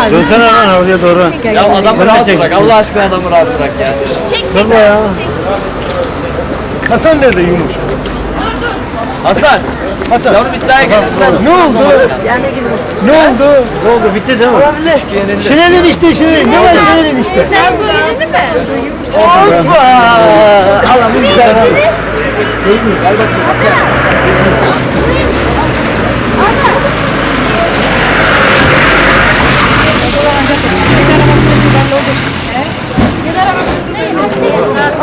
lazım. Dönsene lan oraya doğru. Ya adamı rahat bırak. Allah aşkına adamı rahat bırak ya. Sırma ya. Hasan nerede Yumuş? Hasan. Hasan. Yavrum iddiaya girsinler. Ne oldu? Ne oldu? Ne oldu? Bitti değil mi? Yenildi. Şinenin işte şinenin. Ne var şinenin işte? Sen söyledin mi? Hoppa. Allah'ım güzel.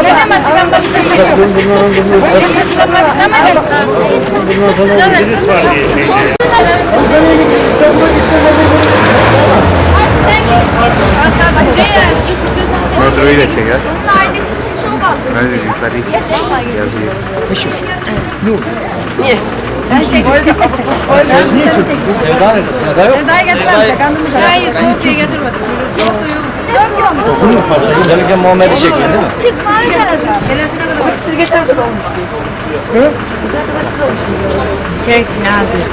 Neden maçı ben başka bir yok. Yapmak istemedim. Virüs var diye. Hastaneye gittik. İstanbul'a gitsin. Metroyu da çeker. Hadi yukarı. Sevda nerede? Sevda yok. Sevda'yı getirmemişler. Kandımız. Hayır soğuk diye getirmedim. Soğuk duyuyormuş. Gelirken Muhammed'i çekiyor değil mi? Çık bari Gelesine kadar. Siz getirdiniz. Çek Nazi.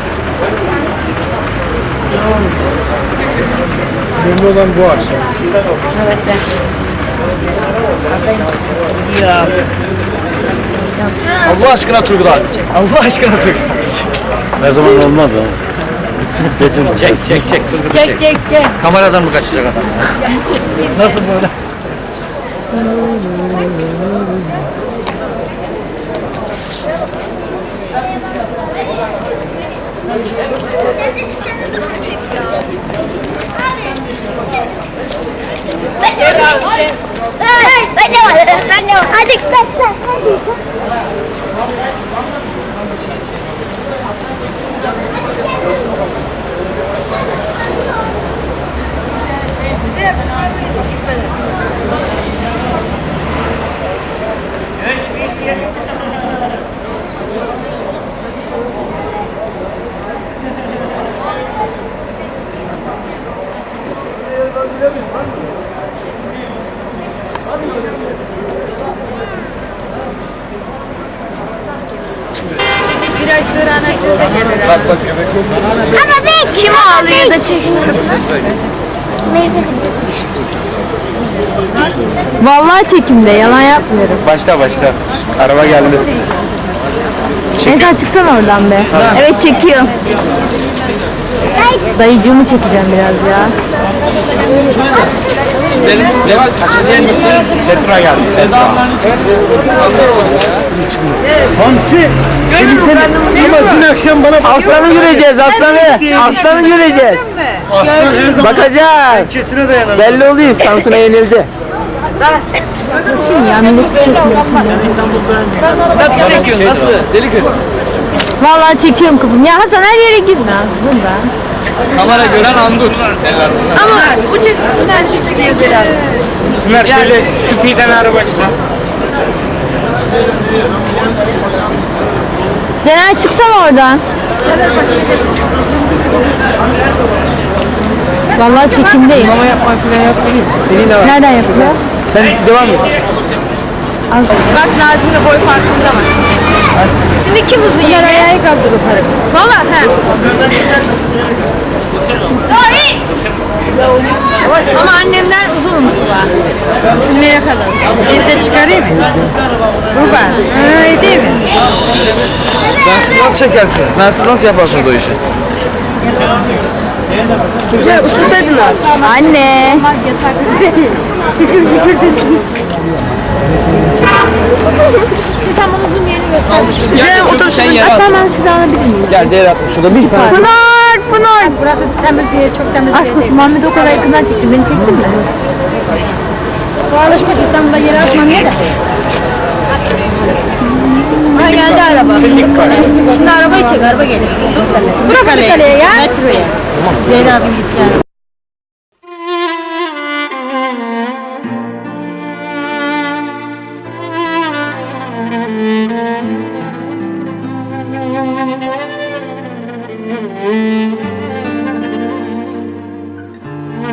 Önemli olan bu akşam. Evet sen. Allah aşkına Turgut abi. Allah aşkına Turgut. Her zaman olmaz ha. Geçin. Çek çek çek Turgut'u Çek çek. çek çek. Kameradan mı kaçacak adam? Nasıl böyle? Ben de var, ben de var. Hadi ben göbek yok. Ama ben kim ağlıyor da çekiyor? Vallahi çekimde yalan yapmıyorum. Başla başla. Araba geldi. Neyse çıksana oradan be. Evet çekiyorum. Dayıcığımı çekeceğim biraz ya. Benim Levent diyen misin? Setra geldi. Hamsi. Temizledim. Ama dün akşam bana Aslanı göreceğiz aslanı. Aslanı göreceğiz. Aslan her zaman Bakacağız. pençesine dayanır. Belli oluyor Samsun'a yenildi. Şimdi ya millet çekmiyor. Nasıl çekiyorsun? Nasıl? Deli kız. Vallahi çekiyorum kızım. Ya Hasan her yere gitme aslında. Kamera gören angut derler bunlar. Ama bu çekimden çekiyor biraz. Ömer şöyle şu piden arı başla. Caner çıksana oradan. Vallahi çekimdeyim. Ama yapmak falan yapmayayım. De var. Nereden yapılıyor? Ben devam et. Bak Nazım'la boy farkında var. Şimdi kim uzun yenge? Ayağa kaldırıp hareket. Valla he. Ama annemden uzunum Sıla. Nereye kadar? Evde çıkarayım mı? Süper. Öyle değil mi? Ben siz nasıl çekersiniz? Ben siz nasıl yaparsınız o işi? Güzel ustasaydın abi. Anne. Şükür şükür desin. Sen bana uzun yerini göster. Güzel otur sen yere at. Hemen şuradan alabilir miyim? Gel değer atmış şurada bir tane. Pınar, Pınar. Burası temiz bir yer, çok temiz bir yer. Aşk olsun Muhammed o kadar yakından çekti. Beni çektin mi? Bu alışmış İstanbul'da yere atmam ya da. Ha geldi araba. Şimdi arabayı çek, araba gelir. Bırak kaleye, kaleye ya. Metroya. Zehra abim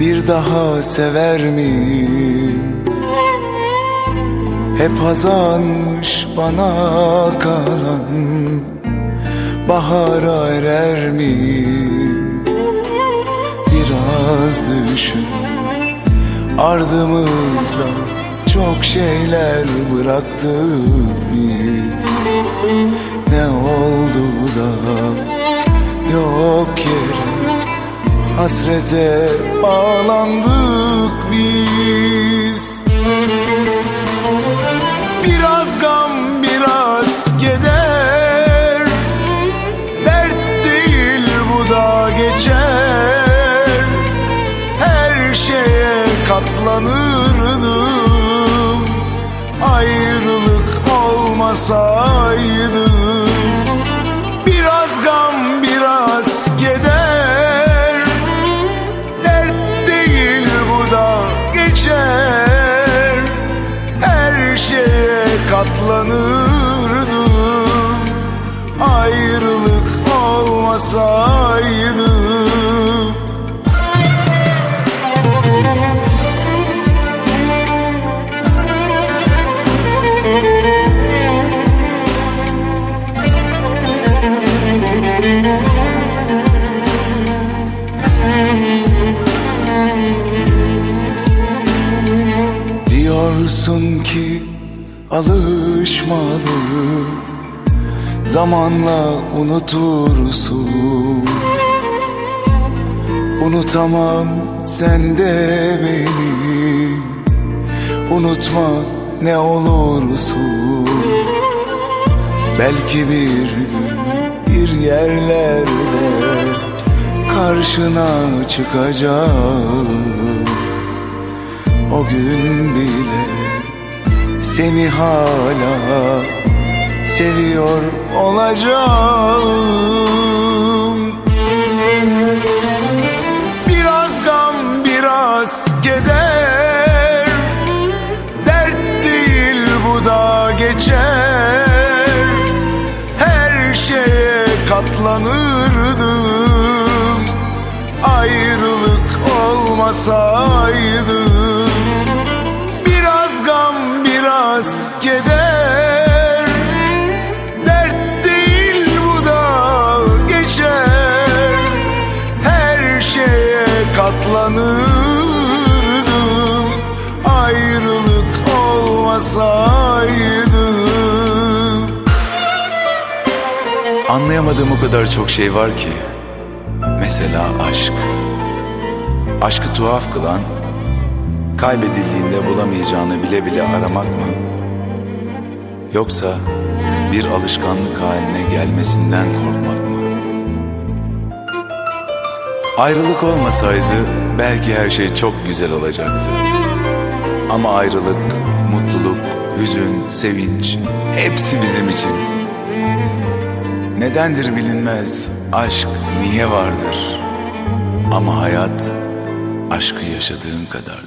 bir daha sever miyim? Hep hazanmış bana kalan bahara erer miyim? Biraz düşün ardımızda çok şeyler bıraktık biz Ne oldu da yok yere hasrete bağlandık biz. Biraz gam biraz keder. Dert değil bu da geçer. Her şeye katlanırdım. Ayrılık olmasaydı olmasaydı. Diyorsun ki alışmalı Zamanla unutursun. Unutamam sen de beni. Unutma ne olursun. Belki bir gün bir yerlerde Karşına çıkacağım. O gün bile seni hala seviyor olacağım. Biraz gam biraz keder. Dert değil bu da geçer. Her şeye katlanırdım. Ayrılık olmasaydı. Biraz gam biraz keder Anlayamadığım o kadar çok şey var ki Mesela aşk Aşkı tuhaf kılan Kaybedildiğinde bulamayacağını bile bile aramak mı? Yoksa bir alışkanlık haline gelmesinden korkmak mı? Ayrılık olmasaydı belki her şey çok güzel olacaktı. Ama ayrılık, mutluluk, hüzün, sevinç hepsi bizim için. Nedendir bilinmez, aşk niye vardır? Ama hayat aşkı yaşadığın kadardır.